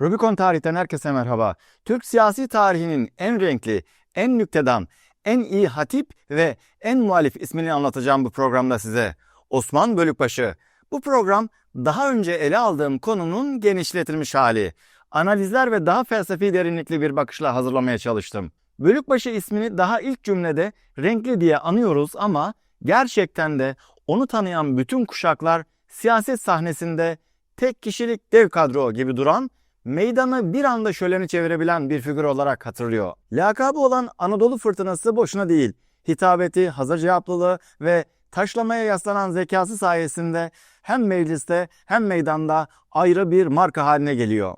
Rubicon Tarih'ten herkese merhaba. Türk siyasi tarihinin en renkli, en nüktedan, en iyi hatip ve en muhalif ismini anlatacağım bu programda size. Osman Bölükbaşı. Bu program daha önce ele aldığım konunun genişletilmiş hali. Analizler ve daha felsefi derinlikli bir bakışla hazırlamaya çalıştım. Bölükbaşı ismini daha ilk cümlede renkli diye anıyoruz ama gerçekten de onu tanıyan bütün kuşaklar siyaset sahnesinde tek kişilik dev kadro gibi duran, meydanı bir anda şöleni çevirebilen bir figür olarak hatırlıyor. Lakabı olan Anadolu fırtınası boşuna değil. Hitabeti, hazır cevaplılığı ve taşlamaya yaslanan zekası sayesinde hem mecliste hem meydanda ayrı bir marka haline geliyor.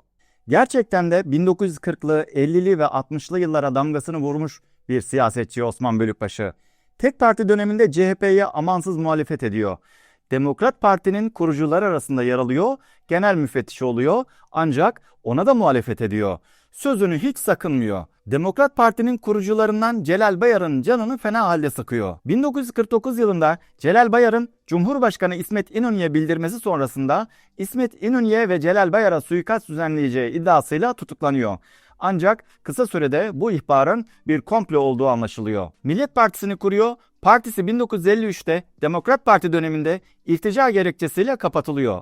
Gerçekten de 1940'lı, 50'li ve 60'lı yıllara damgasını vurmuş bir siyasetçi Osman Bölükbaşı. Tek parti döneminde CHP'ye amansız muhalefet ediyor. Demokrat Parti'nin kurucular arasında yer alıyor, genel müfettiş oluyor ancak ona da muhalefet ediyor. Sözünü hiç sakınmıyor. Demokrat Parti'nin kurucularından Celal Bayar'ın canını fena halde sıkıyor. 1949 yılında Celal Bayar'ın Cumhurbaşkanı İsmet İnönü'ye bildirmesi sonrasında İsmet İnönü'ye ve Celal Bayar'a suikast düzenleyeceği iddiasıyla tutuklanıyor. Ancak kısa sürede bu ihbarın bir komplo olduğu anlaşılıyor. Millet Partisi'ni kuruyor. Partisi 1953'te Demokrat Parti döneminde irtica gerekçesiyle kapatılıyor.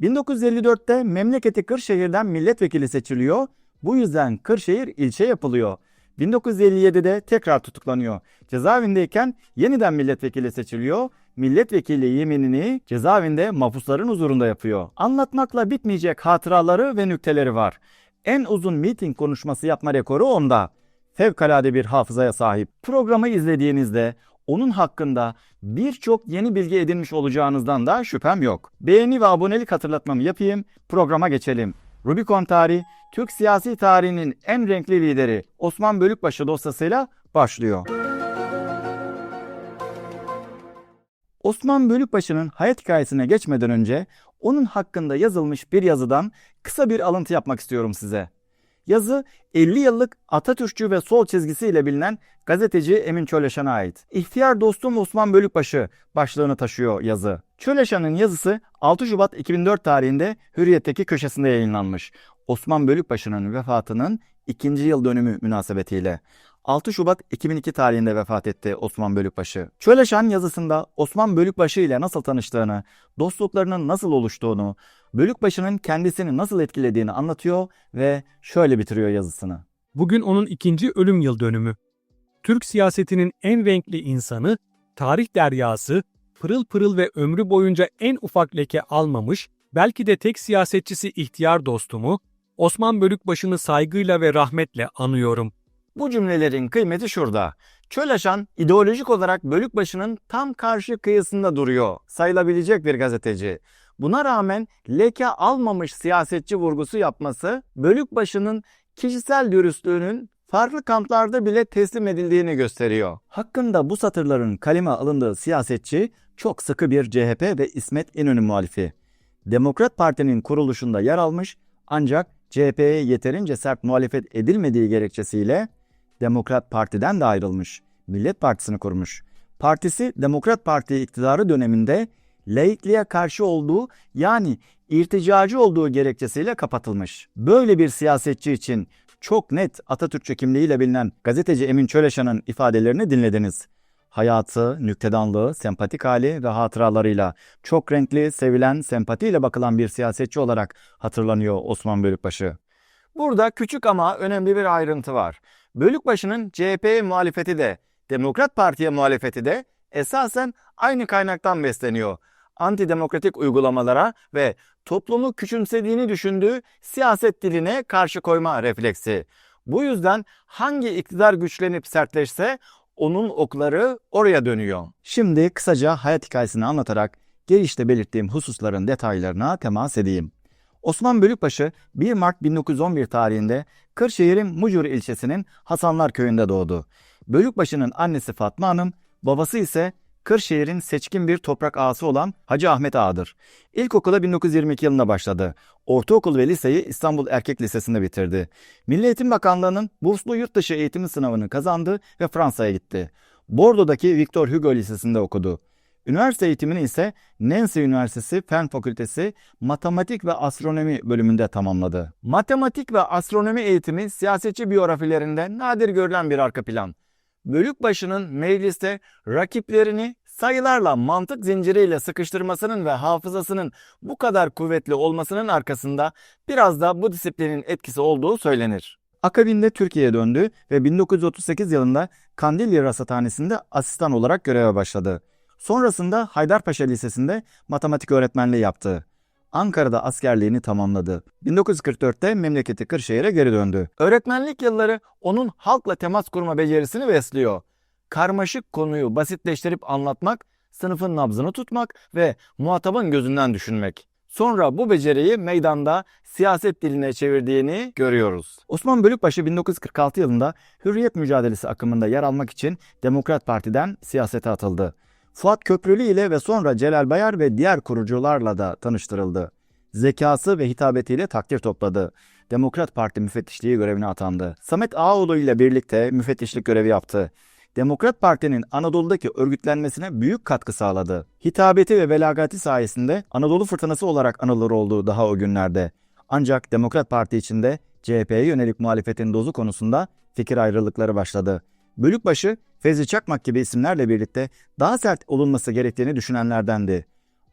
1954'te memleketi Kırşehir'den milletvekili seçiliyor. Bu yüzden Kırşehir ilçe yapılıyor. 1957'de tekrar tutuklanıyor. Cezaevindeyken yeniden milletvekili seçiliyor. Milletvekili yeminini cezaevinde mahpusların huzurunda yapıyor. Anlatmakla bitmeyecek hatıraları ve nükteleri var. En uzun miting konuşması yapma rekoru onda. Fevkalade bir hafızaya sahip. Programı izlediğinizde onun hakkında birçok yeni bilgi edinmiş olacağınızdan da şüphem yok. Beğeni ve abonelik hatırlatmamı yapayım, programa geçelim. Rubicon Tarih, Türk siyasi tarihinin en renkli lideri Osman Bölükbaşı dosyasıyla başlıyor. Osman Bölükbaşı'nın hayat hikayesine geçmeden önce onun hakkında yazılmış bir yazıdan kısa bir alıntı yapmak istiyorum size. Yazı 50 yıllık Atatürkçü ve sol çizgisiyle bilinen gazeteci Emin Çöleşan'a ait. İhtiyar dostum Osman Bölükbaşı başlığını taşıyor yazı. Çöleşan'ın yazısı 6 Şubat 2004 tarihinde Hürriyet'teki köşesinde yayınlanmış. Osman Bölükbaşı'nın vefatının ikinci yıl dönümü münasebetiyle. 6 Şubat 2002 tarihinde vefat etti Osman Bölükbaşı. Çöleşan yazısında Osman Bölükbaşı ile nasıl tanıştığını, dostluklarının nasıl oluştuğunu, Bölükbaşı'nın kendisini nasıl etkilediğini anlatıyor ve şöyle bitiriyor yazısını. Bugün onun ikinci ölüm yıl dönümü. Türk siyasetinin en renkli insanı, tarih deryası, pırıl pırıl ve ömrü boyunca en ufak leke almamış, belki de tek siyasetçisi ihtiyar dostumu, Osman Bölükbaşı'nı saygıyla ve rahmetle anıyorum. Bu cümlelerin kıymeti şurada. Çöleşan ideolojik olarak Bölükbaşı'nın tam karşı kıyısında duruyor. Sayılabilecek bir gazeteci. Buna rağmen leke almamış siyasetçi vurgusu yapması Bölükbaşı'nın kişisel dürüstlüğünün farklı kamplarda bile teslim edildiğini gösteriyor. Hakkında bu satırların kaleme alındığı siyasetçi çok sıkı bir CHP ve İsmet İnönü muhalifi. Demokrat Parti'nin kuruluşunda yer almış ancak CHP'ye yeterince sert muhalefet edilmediği gerekçesiyle Demokrat Parti'den de ayrılmış. Millet Partisi'ni kurmuş. Partisi Demokrat Parti iktidarı döneminde laikliğe karşı olduğu yani irticacı olduğu gerekçesiyle kapatılmış. Böyle bir siyasetçi için çok net Atatürkçü kimliğiyle bilinen gazeteci Emin Çöleşan'ın ifadelerini dinlediniz. Hayatı, nüktedanlığı, sempatik hali ve hatıralarıyla çok renkli, sevilen, sempatiyle bakılan bir siyasetçi olarak hatırlanıyor Osman Bölükbaşı. Burada küçük ama önemli bir ayrıntı var. Bölükbaşı'nın CHP'ye muhalefeti de, Demokrat Parti'ye muhalefeti de esasen aynı kaynaktan besleniyor. Antidemokratik uygulamalara ve toplumu küçümsediğini düşündüğü siyaset diline karşı koyma refleksi. Bu yüzden hangi iktidar güçlenip sertleşse onun okları oraya dönüyor. Şimdi kısaca hayat hikayesini anlatarak girişte belirttiğim hususların detaylarına temas edeyim. Osman Bölükbaşı 1 Mart 1911 tarihinde Kırşehir'in Mucur ilçesinin Hasanlar köyünde doğdu. Bölükbaşı'nın annesi Fatma Hanım, babası ise Kırşehir'in seçkin bir toprak ağası olan Hacı Ahmet Ağa'dır. İlkokula 1922 yılında başladı. Ortaokul ve liseyi İstanbul Erkek Lisesi'nde bitirdi. Milli Eğitim Bakanlığı'nın burslu yurt dışı eğitimi sınavını kazandı ve Fransa'ya gitti. Bordo'daki Victor Hugo Lisesi'nde okudu. Üniversite eğitimini ise Nancy Üniversitesi Fen Fakültesi Matematik ve Astronomi bölümünde tamamladı. Matematik ve astronomi eğitimi siyasetçi biyografilerinde nadir görülen bir arka plan. Bölükbaşı'nın mecliste rakiplerini sayılarla mantık zinciriyle sıkıştırmasının ve hafızasının bu kadar kuvvetli olmasının arkasında biraz da bu disiplinin etkisi olduğu söylenir. Akabinde Türkiye'ye döndü ve 1938 yılında Kandilli Rasathanesi'nde asistan olarak göreve başladı. Sonrasında Haydarpaşa Lisesi'nde matematik öğretmenliği yaptı. Ankara'da askerliğini tamamladı. 1944'te memleketi Kırşehir'e geri döndü. Öğretmenlik yılları onun halkla temas kurma becerisini besliyor. Karmaşık konuyu basitleştirip anlatmak, sınıfın nabzını tutmak ve muhatabın gözünden düşünmek. Sonra bu beceriyi meydanda siyaset diline çevirdiğini görüyoruz. Osman Bölükbaşı 1946 yılında Hürriyet mücadelesi akımında yer almak için Demokrat Parti'den siyasete atıldı. Fuat Köprülü ile ve sonra Celal Bayar ve diğer kurucularla da tanıştırıldı. Zekası ve hitabetiyle takdir topladı. Demokrat Parti müfettişliği görevine atandı. Samet Ağoğlu ile birlikte müfettişlik görevi yaptı. Demokrat Parti'nin Anadolu'daki örgütlenmesine büyük katkı sağladı. Hitabeti ve velagati sayesinde Anadolu fırtınası olarak anılır olduğu daha o günlerde. Ancak Demokrat Parti içinde CHP'ye yönelik muhalefetin dozu konusunda fikir ayrılıkları başladı. Bölükbaşı, Fevzi Çakmak gibi isimlerle birlikte daha sert olunması gerektiğini düşünenlerdendi.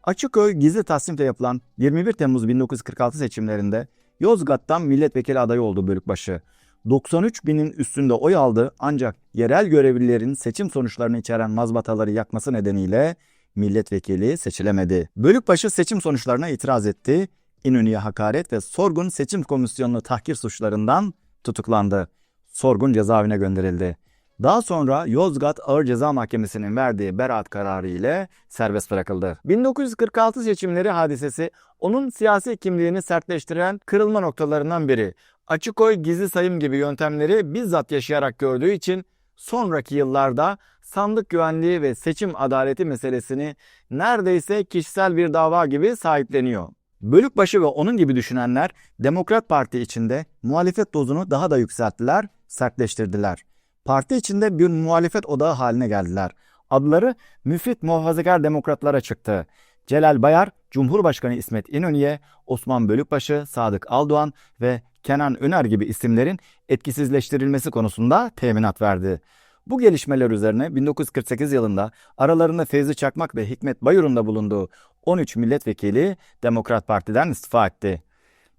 Açıköy gizli tasnifle yapılan 21 Temmuz 1946 seçimlerinde Yozgat'tan milletvekili adayı oldu Bölükbaşı. 93 binin üstünde oy aldı ancak yerel görevlilerin seçim sonuçlarını içeren mazbataları yakması nedeniyle milletvekili seçilemedi. Bölükbaşı seçim sonuçlarına itiraz etti. İnönü'ye hakaret ve Sorgun Seçim Komisyonu'nu tahkir suçlarından tutuklandı. Sorgun cezaevine gönderildi. Daha sonra Yozgat Ağır Ceza Mahkemesi'nin verdiği beraat kararı ile serbest bırakıldı. 1946 seçimleri hadisesi onun siyasi kimliğini sertleştiren kırılma noktalarından biri. Açıkoy gizli sayım gibi yöntemleri bizzat yaşayarak gördüğü için sonraki yıllarda sandık güvenliği ve seçim adaleti meselesini neredeyse kişisel bir dava gibi sahipleniyor. Bölükbaşı ve onun gibi düşünenler Demokrat Parti içinde muhalefet dozunu daha da yükselttiler, sertleştirdiler. Parti içinde bir muhalefet odağı haline geldiler. Adları müfrit muhafazakar demokratlara çıktı. Celal Bayar, Cumhurbaşkanı İsmet İnönü'ye, Osman Bölükbaşı, Sadık Aldoğan ve Kenan Öner gibi isimlerin etkisizleştirilmesi konusunda teminat verdi. Bu gelişmeler üzerine 1948 yılında aralarında Fevzi Çakmak ve Hikmet Bayur'un da bulunduğu 13 milletvekili Demokrat Parti'den istifa etti.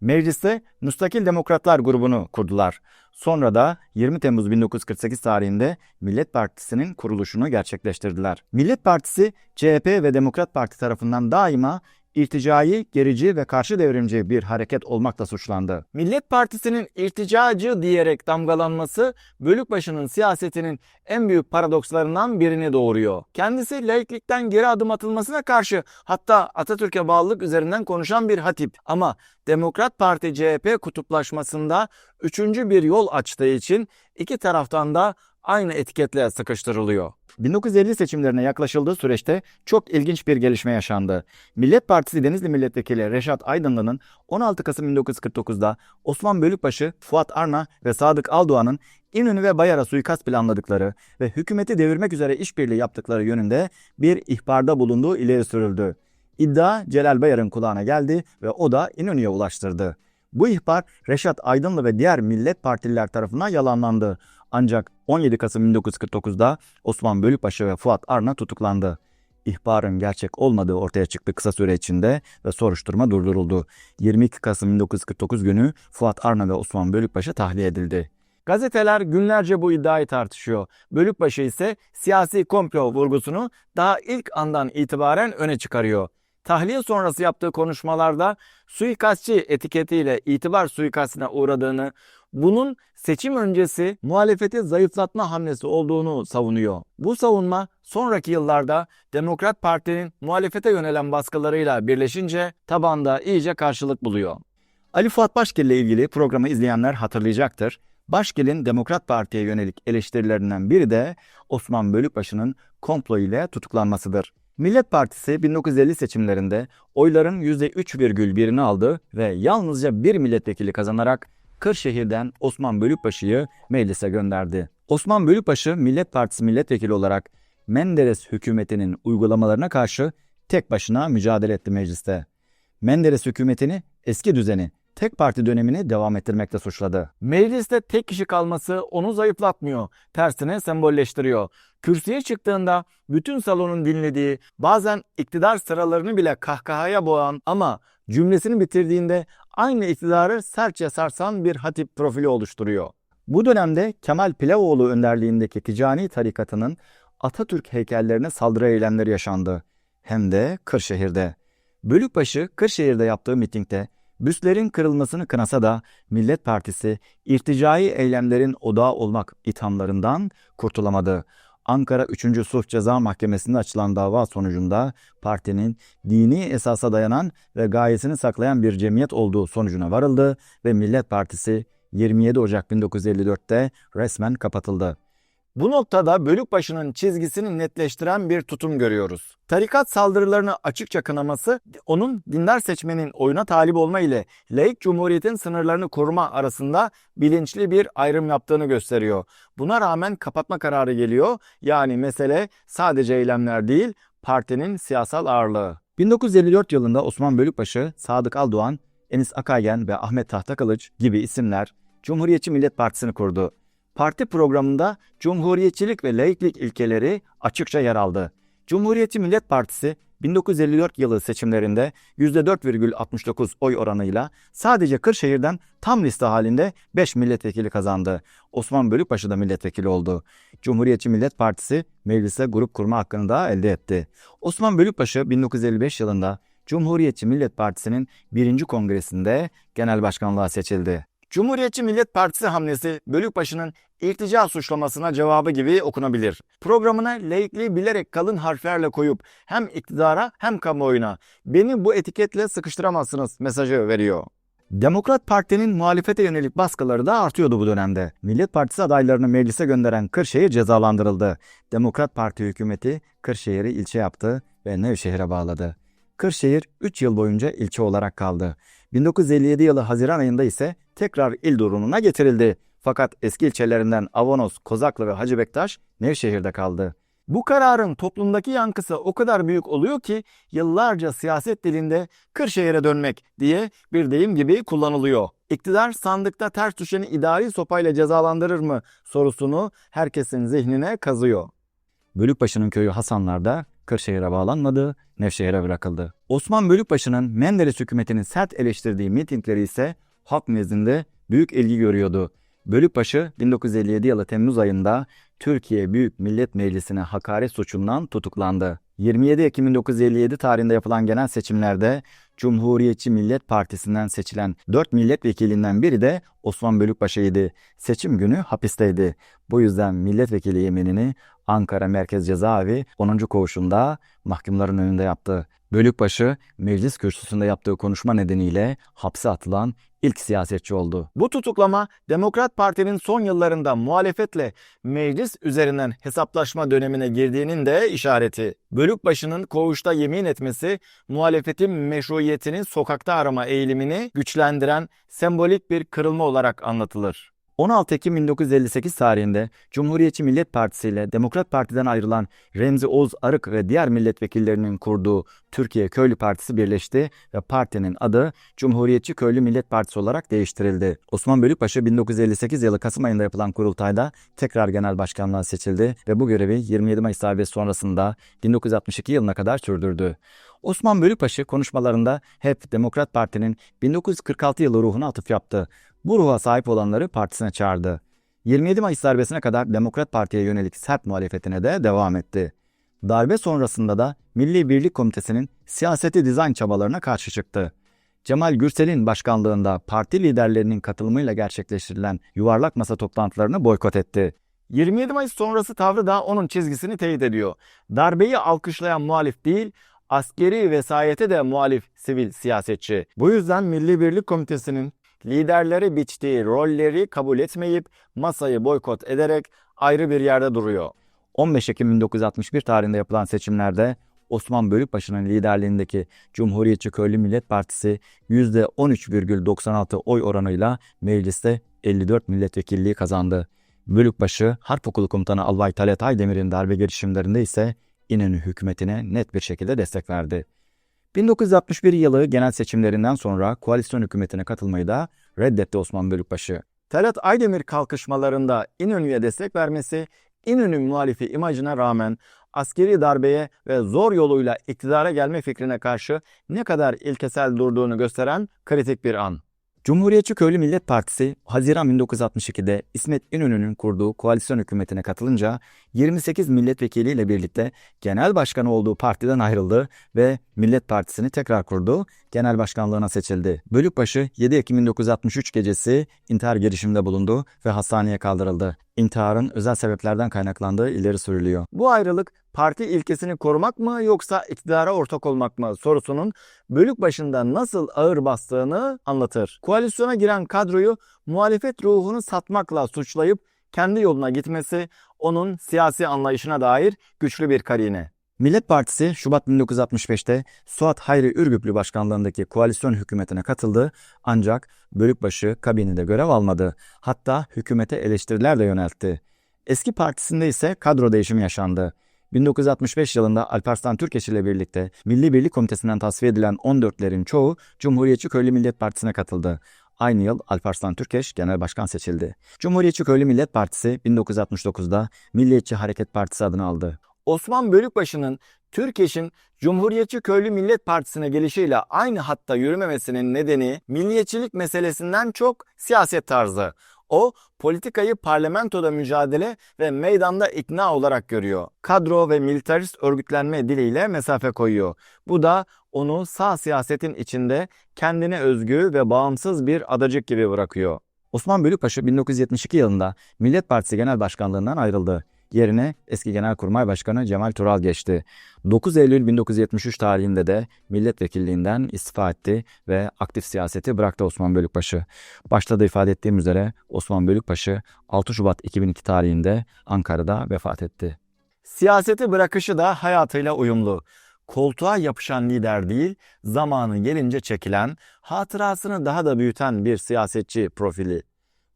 Mecliste Müstakil Demokratlar grubunu kurdular. Sonra da 20 Temmuz 1948 tarihinde Millet Partisi'nin kuruluşunu gerçekleştirdiler. Millet Partisi CHP ve Demokrat Parti tarafından daima irticai, gerici ve karşı devrimci bir hareket olmakla suçlandı. Millet Partisi'nin irticacı diyerek damgalanması Bölükbaşı'nın siyasetinin en büyük paradokslarından birini doğuruyor. Kendisi laiklikten geri adım atılmasına karşı hatta Atatürk'e bağlılık üzerinden konuşan bir hatip ama Demokrat Parti CHP kutuplaşmasında üçüncü bir yol açtığı için iki taraftan da aynı etiketle sıkıştırılıyor. 1950 seçimlerine yaklaşıldığı süreçte çok ilginç bir gelişme yaşandı. Millet Partisi Denizli Milletvekili Reşat Aydınlı'nın 16 Kasım 1949'da Osman Bölükbaşı, Fuat Arna ve Sadık Aldoğan'ın İnönü ve Bayar'a suikast planladıkları ve hükümeti devirmek üzere işbirliği yaptıkları yönünde bir ihbarda bulunduğu ileri sürüldü. İddia Celal Bayar'ın kulağına geldi ve o da İnönü'ye ulaştırdı. Bu ihbar Reşat Aydınlı ve diğer millet partililer tarafından yalanlandı. Ancak 17 Kasım 1949'da Osman Bölükbaşı ve Fuat Arna tutuklandı. İhbarın gerçek olmadığı ortaya çıktı kısa süre içinde ve soruşturma durduruldu. 22 Kasım 1949 günü Fuat Arna ve Osman Bölükbaşı tahliye edildi. Gazeteler günlerce bu iddiayı tartışıyor. Bölükbaşı ise siyasi komplo vurgusunu daha ilk andan itibaren öne çıkarıyor. Tahliye sonrası yaptığı konuşmalarda suikastçı etiketiyle itibar suikastine uğradığını, bunun seçim öncesi muhalefeti zayıflatma hamlesi olduğunu savunuyor. Bu savunma sonraki yıllarda Demokrat Parti'nin muhalefete yönelen baskılarıyla birleşince tabanda iyice karşılık buluyor. Ali Fuat Başgil ile ilgili programı izleyenler hatırlayacaktır. Başgil'in Demokrat Parti'ye yönelik eleştirilerinden biri de Osman Bölükbaşı'nın komplo ile tutuklanmasıdır. Millet Partisi 1950 seçimlerinde oyların %3,1'ini aldı ve yalnızca bir milletvekili kazanarak Kırşehir'den Osman Bölükbaşı'yı meclise gönderdi. Osman Bölükbaşı Millet Partisi milletvekili olarak Menderes hükümetinin uygulamalarına karşı tek başına mücadele etti mecliste. Menderes hükümetini eski düzeni, tek parti dönemini devam ettirmekte suçladı. Mecliste tek kişi kalması onu zayıflatmıyor, tersine sembolleştiriyor. Kürsüye çıktığında bütün salonun dinlediği, bazen iktidar sıralarını bile kahkahaya boğan ama cümlesini bitirdiğinde aynı iktidarı sertçe sarsan bir hatip profili oluşturuyor. Bu dönemde Kemal Pilavoğlu önderliğindeki Ticani tarikatının Atatürk heykellerine saldırı eylemleri yaşandı. Hem de Kırşehir'de. Bölükbaşı Kırşehir'de yaptığı mitingde büstlerin kırılmasını kınasa da Millet Partisi irticai eylemlerin odağı olmak ithamlarından kurtulamadı. Ankara 3. Sulh Ceza Mahkemesi'nde açılan dava sonucunda partinin dini esasa dayanan ve gayesini saklayan bir cemiyet olduğu sonucuna varıldı ve Millet Partisi 27 Ocak 1954'te resmen kapatıldı. Bu noktada Bölükbaşı'nın çizgisini netleştiren bir tutum görüyoruz. Tarikat saldırılarını açıkça kınaması, onun dindar seçmenin oyuna talip olma ile laik cumhuriyetin sınırlarını koruma arasında bilinçli bir ayrım yaptığını gösteriyor. Buna rağmen kapatma kararı geliyor. Yani mesele sadece eylemler değil, partinin siyasal ağırlığı. 1954 yılında Osman Bölükbaşı, Sadık Aldoğan, Enis Akaygen ve Ahmet Tahtakılıç gibi isimler Cumhuriyetçi Millet Partisi'ni kurdu. Parti programında cumhuriyetçilik ve laiklik ilkeleri açıkça yer aldı. Cumhuriyetçi Millet Partisi 1954 yılı seçimlerinde %4,69 oy oranıyla sadece Kırşehir'den tam liste halinde 5 milletvekili kazandı. Osman Bölükbaşı da milletvekili oldu. Cumhuriyetçi Millet Partisi meclise grup kurma hakkını da elde etti. Osman Bölükbaşı 1955 yılında Cumhuriyetçi Millet Partisi'nin birinci kongresinde genel başkanlığa seçildi. Cumhuriyetçi Millet Partisi hamlesi Bölükbaşı'nın irtica suçlamasına cevabı gibi okunabilir. Programına laikliği bilerek kalın harflerle koyup hem iktidara hem kamuoyuna beni bu etiketle sıkıştıramazsınız mesajı veriyor. Demokrat Parti'nin muhalefete yönelik baskıları da artıyordu bu dönemde. Millet Partisi adaylarını meclise gönderen Kırşehir cezalandırıldı. Demokrat Parti hükümeti Kırşehir'i ilçe yaptı ve Nevşehir'e bağladı. Kırşehir 3 yıl boyunca ilçe olarak kaldı. 1957 yılı Haziran ayında ise tekrar il durumuna getirildi. Fakat eski ilçelerinden Avanos, Kozaklı ve Hacı Bektaş Nevşehir'de kaldı. Bu kararın toplumdaki yankısı o kadar büyük oluyor ki yıllarca siyaset dilinde Kırşehir'e dönmek diye bir deyim gibi kullanılıyor. İktidar sandıkta ters düşeni idari sopayla cezalandırır mı sorusunu herkesin zihnine kazıyor. Bölükbaşı'nın köyü Hasanlar'da Kırşehir'e bağlanmadı, Nevşehir'e bırakıldı. Osman Bölükbaşı'nın Menderes hükümetini sert eleştirdiği mitingleri ise halk nezdinde büyük ilgi görüyordu. Bölükbaşı 1957 yılı Temmuz ayında Türkiye Büyük Millet Meclisi'ne hakaret suçundan tutuklandı. 27 Ekim 1957 tarihinde yapılan genel seçimlerde Cumhuriyetçi Millet Partisi'nden seçilen 4 milletvekilinden biri de Osman Bölükbaşı'ydı. Seçim günü hapisteydi. Bu yüzden milletvekili yeminini Ankara Merkez Cezaevi 10. Koğuşu'nda mahkumların önünde yaptı. Bölükbaşı meclis kürsüsünde yaptığı konuşma nedeniyle hapse atılan ilk siyasetçi oldu. Bu tutuklama Demokrat Parti'nin son yıllarında muhalefetle meclis üzerinden hesaplaşma dönemine girdiğinin de işareti. Bölükbaşı'nın koğuşta yemin etmesi muhalefetin meşruiyetini sokakta arama eğilimini güçlendiren sembolik bir kırılma olarak anlatılır. 16 Ekim 1958 tarihinde Cumhuriyetçi Millet Partisi ile Demokrat Parti'den ayrılan Remzi Oğuz Arık ve diğer milletvekillerinin kurduğu Türkiye Köylü Partisi birleşti ve partinin adı Cumhuriyetçi Köylü Millet Partisi olarak değiştirildi. Osman Bölükbaşı 1958 yılı Kasım ayında yapılan kurultayda tekrar genel başkanlığa seçildi ve bu görevi 27 Mayıs darbesi sonrasında 1962 yılına kadar sürdürdü. Osman Bölükbaşı konuşmalarında hep Demokrat Parti'nin 1946 yılı ruhuna atıf yaptı. Bu ruha sahip olanları partisine çağırdı. 27 Mayıs darbesine kadar Demokrat Parti'ye yönelik sert muhalefetine de devam etti. Darbe sonrasında da Milli Birlik Komitesi'nin siyaseti dizayn çabalarına karşı çıktı. Cemal Gürsel'in başkanlığında parti liderlerinin katılımıyla gerçekleştirilen yuvarlak masa toplantılarını boykot etti. 27 Mayıs sonrası tavrı da onun çizgisini teyit ediyor. Darbeyi alkışlayan muhalif değil, askeri vesayete de muhalif sivil siyasetçi. Bu yüzden Milli Birlik Komitesi'nin liderleri biçtiği rolleri kabul etmeyip masayı boykot ederek ayrı bir yerde duruyor. 15 Ekim 1961 tarihinde yapılan seçimlerde Osman Bölükbaşı'nın liderliğindeki Cumhuriyetçi Köylü Millet Partisi %13,96 oy oranıyla mecliste 54 milletvekilliği kazandı. Bölükbaşı Harp Okulu Komutanı Albay Talat Aydemir'in darbe girişimlerinde ise İnönü hükümetine net bir şekilde destek verdi. 1961 yılı genel seçimlerinden sonra koalisyon hükümetine katılmayı da reddetti Osman Bölükbaşı. Talat Aydemir kalkışmalarında İnönü'ye destek vermesi, İnönü muhalifi imajına rağmen askeri darbeye ve zor yoluyla iktidara gelme fikrine karşı ne kadar ilkesel durduğunu gösteren kritik bir an. Cumhuriyetçi Köylü Millet Partisi, Haziran 1962'de İsmet İnönü'nün kurduğu koalisyon hükümetine katılınca 28 milletvekiliyle birlikte genel başkanı olduğu partiden ayrıldı ve Millet Partisi'ni tekrar kurdu, genel başkanlığına seçildi. Bölükbaşı 7 Ekim 1963 gecesi intihar girişiminde bulundu ve hastaneye kaldırıldı. İntiharın özel sebeplerden kaynaklandığı ileri sürülüyor. Bu ayrılık parti ilkesini korumak mı yoksa iktidara ortak olmak mı sorusunun bölük başında nasıl ağır bastığını anlatır. Koalisyona giren kadroyu muhalefet ruhunu satmakla suçlayıp kendi yoluna gitmesi onun siyasi anlayışına dair güçlü bir karine. Millet Partisi Şubat 1965'te Suat Hayri Ürgüplü başkanlığındaki koalisyon hükümetine katıldı ancak bölükbaşı kabinede görev almadı. Hatta hükümete eleştiriler de yöneltti. Eski partisinde ise kadro değişimi yaşandı. 1965 yılında Alparslan Türkeş ile birlikte Milli Birlik Komitesi'nden tasfiye edilen 14'lerin çoğu Cumhuriyetçi Köylü Millet Partisi'ne katıldı. Aynı yıl Alparslan Türkeş genel başkan seçildi. Cumhuriyetçi Köylü Millet Partisi 1969'da Milliyetçi Hareket Partisi adını aldı. Osman Bölükbaşı'nın Türkeş'in Cumhuriyetçi Köylü Millet Partisi'ne gelişiyle aynı hatta yürümemesinin nedeni milliyetçilik meselesinden çok siyaset tarzı. O politikayı parlamentoda mücadele ve meydanda ikna olarak görüyor. Kadro ve militarist örgütlenme diliyle mesafe koyuyor. Bu da onu sağ siyasetin içinde kendine özgü ve bağımsız bir adacık gibi bırakıyor. Osman Bölükbaşı 1972 yılında Millet Partisi Genel Başkanlığından ayrıldı. Yerine eski Genelkurmay Başkanı Cemal Tural geçti. 9 Eylül 1973 tarihinde de milletvekilliğinden istifa etti ve aktif siyaseti bıraktı Osman Bölükbaşı. Başta da ifade ettiğim üzere Osman Bölükbaşı 6 Şubat 2002 tarihinde Ankara'da vefat etti. Siyaseti bırakışı da hayatıyla uyumlu. Koltuğa yapışan lider değil, zamanı gelince çekilen, hatırasını daha da büyüten bir siyasetçi profili.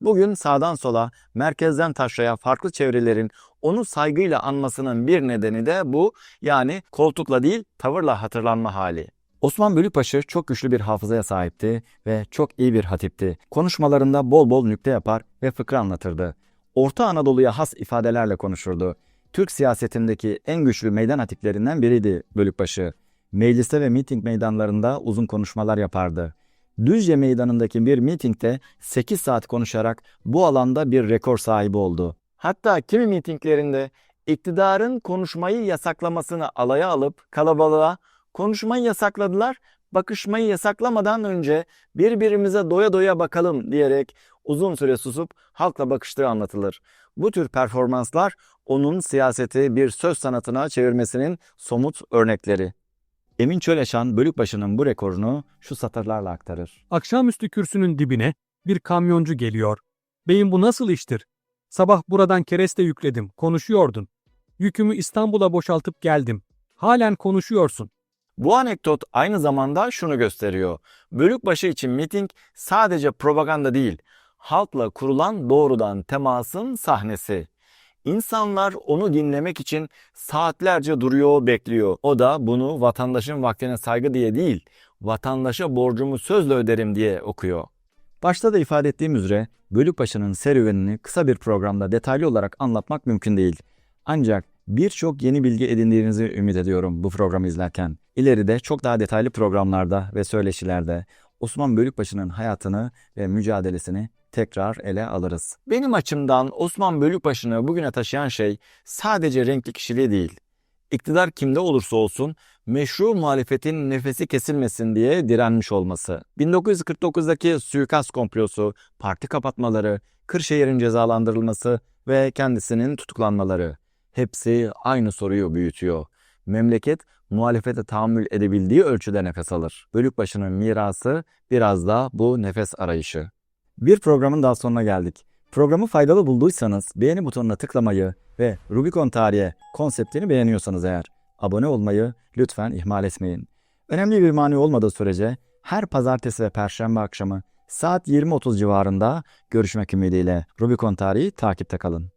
Bugün sağdan sola, merkezden taşraya farklı çevrelerin onu saygıyla anmasının bir nedeni de bu. Yani koltukla değil, tavırla hatırlanma hali. Osman Bölükbaşı çok güçlü bir hafızaya sahipti ve çok iyi bir hatipti. Konuşmalarında bol bol nükte yapar ve fıkra anlatırdı. Orta Anadolu'ya has ifadelerle konuşurdu. Türk siyasetindeki en güçlü meydan hatiplerinden biriydi Bölükbaşı. Mecliste ve miting meydanlarında uzun konuşmalar yapardı. Düzce Meydanı'ndaki bir mitingde 8 saat konuşarak bu alanda bir rekor sahibi oldu. Hatta kimi mitinglerinde iktidarın konuşmayı yasaklamasını alaya alıp kalabalığa konuşmayı yasakladılar, bakışmayı yasaklamadan önce birbirimize doya doya bakalım diyerek uzun süre susup halkla bakıştığı anlatılır. Bu tür performanslar onun siyaseti bir söz sanatına çevirmesinin somut örnekleri. Emin Çöleşan Bölükbaşı'nın bu rekorunu şu satırlarla aktarır. Akşamüstü kürsünün dibine bir kamyoncu geliyor. Beyim bu nasıl iştir? Sabah buradan kereste yükledim, konuşuyordun. Yükümü İstanbul'a boşaltıp geldim. Halen konuşuyorsun. Bu anekdot aynı zamanda şunu gösteriyor. Bölükbaşı için miting sadece propaganda değil, halkla kurulan doğrudan temasın sahnesi. İnsanlar onu dinlemek için saatlerce duruyor, bekliyor. O da bunu vatandaşın vaktine saygı diye değil, vatandaşa borcumu sözle öderim diye okuyor. Başta da ifade ettiğim üzere Bölükbaşı'nın serüvenini kısa bir programda detaylı olarak anlatmak mümkün değil. Ancak birçok yeni bilgi edindiğinizi ümit ediyorum bu programı izlerken. İleride çok daha detaylı programlarda ve söyleşilerde Osman Bölükbaşı'nın hayatını ve mücadelesini tekrar ele alırız. Benim açımdan Osman Bölükbaşı'nı bugüne taşıyan şey sadece renkli kişiliği değil. İktidar kimde olursa olsun meşru muhalefetin nefesi kesilmesin diye direnmiş olması. 1949'daki suikast komplosu, parti kapatmaları, Kırşehir'in cezalandırılması ve kendisinin tutuklanmaları. Hepsi aynı soruyu büyütüyor. Memleket muhalefete tahammül edebildiği ölçüde nefes alır. Bölükbaşı'nın mirası biraz da bu nefes arayışı. Bir programın daha sonuna geldik. Programı faydalı bulduysanız beğeni butonuna tıklamayı ve Rubicon Tarihe konseptini beğeniyorsanız eğer abone olmayı lütfen ihmal etmeyin. Önemli bir mani olmadığı sürece her pazartesi ve perşembe akşamı saat 20.30 civarında görüşmek ümidiyle Rubicon tarihi takipte kalın.